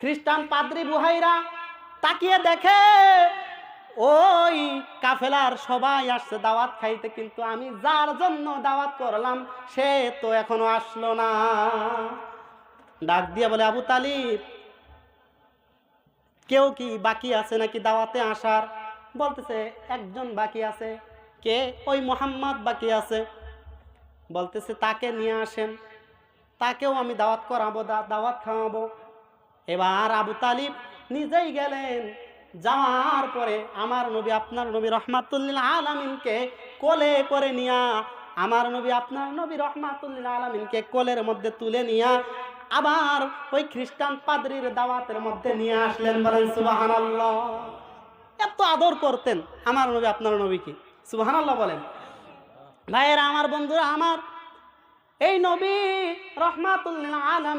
খ্রিস্টান পাদ্রি বুহাইরা তাকিয়ে দেখে, ওই কাফেলার সবাই আসছে দাওয়াত খাইতে, কিন্তু আমি যার জন্য দাওয়াত করলাম, সে তো এখনও আসলো না। ডাক দিয়ে বলে, আবু তালিব, কেউ কি বাকি আছে নাকি দাওয়াতে আসার? বলতেছে, একজন বাকি আছে। কে? ওই মোহাম্মদ বাকি আছে। বলতেছে, তাকে নিয়ে আসেন। তাকেও আমি দাওয়াত করাবো দাওয়াত খাওয়াবো। এবার আবু তালিব নিজেই গেলেন। যাওয়ার পরে আমার নবী, আপনার নবী রহমাতুল্লিল আলামিনকে কোলে করে নিয়া, আমার নবী, আপনার নবী রহমাতুল্লিল আলামিনকে কোলের মধ্যে তুলে নিয়া আবার ওই খ্রিস্টান পাদ্রির দাওয়াতের মধ্যে নিয়ে আসলেন বলেন সুবাহান এত আদর করতেন আমার নবী, আপনার নবীকে। সুবাহান বলেন, ভাইয়েরা, আমার বন্ধুরা, আমার এই নবী রহমাতুল্লিল আলম